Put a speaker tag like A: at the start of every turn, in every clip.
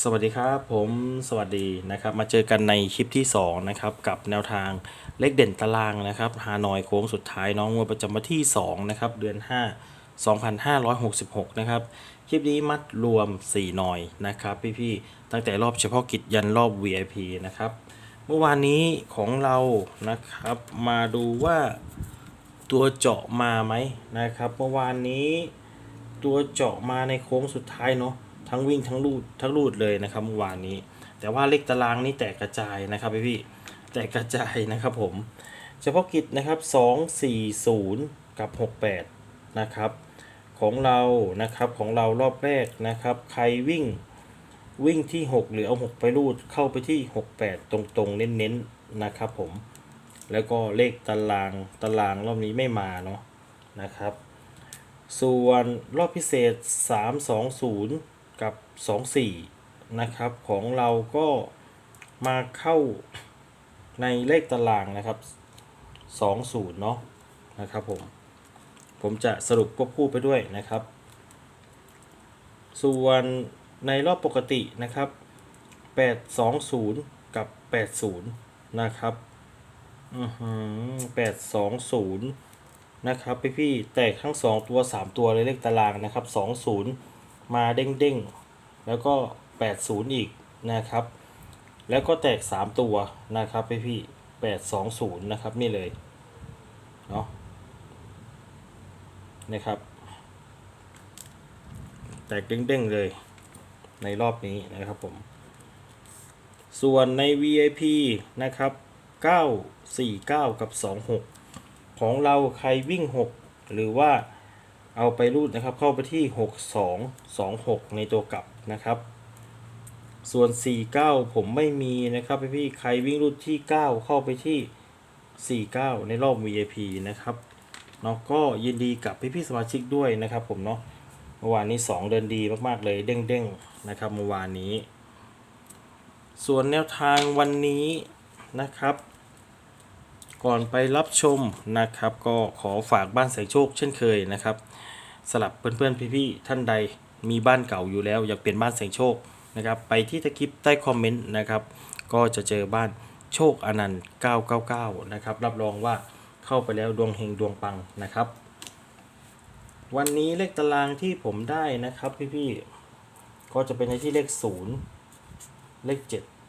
A: สวัสดีครับผมสวัสดีนะครับมาเจอกันในคลิปที่2นะครับกับแนวทางเลขเด่นตารางนะครับฮานอยโค้งสุดท้ายน้องงวดประจำวันที่2นะครับเดือน 5 2566นะครับคลิปนี้มัดรวม 4 หน่อยนะครับพี่ๆตั้งแต่รอบเฉพาะกิจยันรอบ VIP นะครับเมื่อวานนี้ของเรานะครับมาดูว่าตัวเจาะมาไหมนะครับเมื่อวานนี้ตัวเจาะมาในโค้งสุดท้ายเนาะ ทั้งวิ่งทั้งลูดทั้งลูดเลยนะครับเมื่อวานนี้ แต่ว่าเลขตารางนี่แตกกระจายนะครับพี่พี่แตกกระจายนะครับผม เฉพาะกิจนะครับ 240 กับ 68 นะครับ ของเรานะครับของเรารอบแรกนะครับ ใครวิ่งวิ่งที่ 6 หรือเอา 6 ไปรูดเข้าไปที่ 68 ตรงๆ เน้นๆนะครับผม แล้วก็เลขตารางตารางรอบนี้ไม่มาเนาะนะครับ ส่วนรอบพิเศษ 320 กับ 24 นะครับ ของเราก็มาเข้าในเลขตารางนะครับ 20 เนาะนะครับผม ผมจะสรุปควบคู่ไปด้วยนะครับ ส่วนในรอบปกตินะครับ 820 กับ 80 นะครับอือหือ820 นะครับพี่พี่แตกทั้ง 2 ตัว 3 ตัวเลยเลขตารางนะครับ 20 มาเด้งเด้งๆ แล้วก็ 80 อีกนะครับ แล้วก็แตก 3 ตัวนะครับพี่พี่ๆ820 นะครับ นี่เลยเนาะนะครับ แตกเด้งๆ เลยในรอบนี้นะครับผม ส่วนใน VIP นะครับ 949 กับ 26 ของเราใครวิ่ง 6 หรือว่า เอาไปรูดนะครับเข้าไปที่ 6226 ในตัวกลับนะครับ ส่วน 49 ผมไม่มีนะครับพี่ๆใครวิ่งรูดที่ 9 เข้าไปที่ 49 ในรอบ VIP นะครับเนาะก็ยินดีกับพี่ๆสมาชิกด้วยนะครับผมเนาะเมื่อวานนี้ 2 เดินดีมาก ๆ เลยเด้งๆนะครับเมื่อวานนี้ ส่วนแนวทางวันนี้นะครับ ก่อนไปรับชมนะครับ ก็ขอฝากบ้านแสงโชคเช่นเคยนะครับสลับเพื่อนๆพี่ๆท่านใดมีบ้านเก่าอยู่แล้ว อยากเปลี่ยนบ้านแสงโชคนะครับ ไปที่ตะคริปใต้คอมเมนต์นะครับ ก็จะเจอบ้านโชคอนันต์ 999 นะครับ รับรองว่าเข้าไปแล้วดวงเฮงดวงปังนะครับ วันนี้เลขตารางที่ผมได้นะครับพี่ๆก็จะเป็นในที่เลข 0 เลข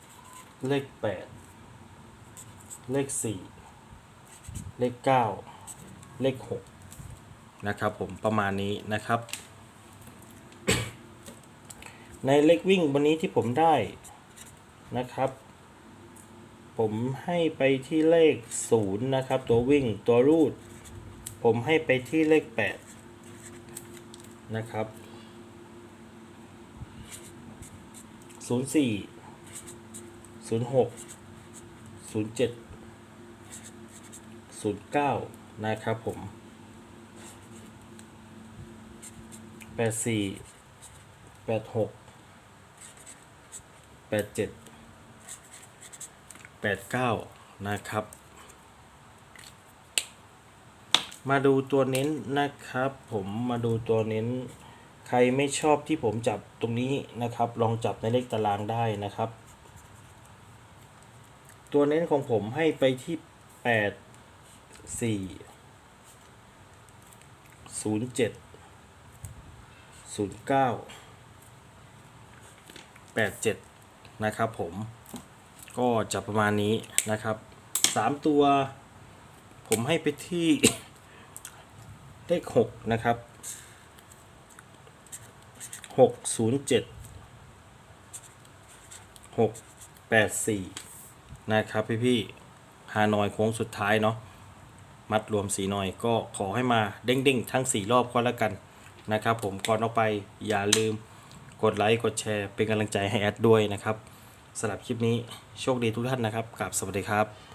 A: 7 เลข 8 เลข 4 เลข 9 เลข 6 นะครับผมประมาณนี้นะครับ ในเลขวิ่งวันนี้ที่ผมได้นะครับ ผมให้ไปที่เลข 0 นะครับ ตัววิ่งตัวรูด ผมให้ไปที่เลข 8 นะครับ 04 06 07 09 นะครับผม 84 86 87 89 นะครับ มาดูตัวเน้นนะครับ ผมมาดูตัวเน้น ใครไม่ชอบที่ผมจับตรงนี้นะครับ ลองจับในเลขตารางได้นะครับตัวเน้นของผมให้ไปที่ 8 สี่ศูนย์เจ็ดศูนย์เก้าแปดเจ็ดนะครับผมก็จะประมาณนี้นะครับสามตัว ผมให้ไปที่เลขหกนะครับหกศูนย์เจ็ดหกแปดสี่นะครับพี่พี่ฮานอยโค้งสุดท้ายเนาะ มัดรวมสีหน่อย ก็ขอให้มาเด้งๆ ทั้ง 4 รอบก็แล้วกันนะครับผมก่อนออกไปอย่าลืมกดไลค์กดแชร์เป็นกำลังใจให้แอดด้วยนะครับสำหรับคลิปนี้โชคดีทุกท่านนะครับกับสวัสดีครับ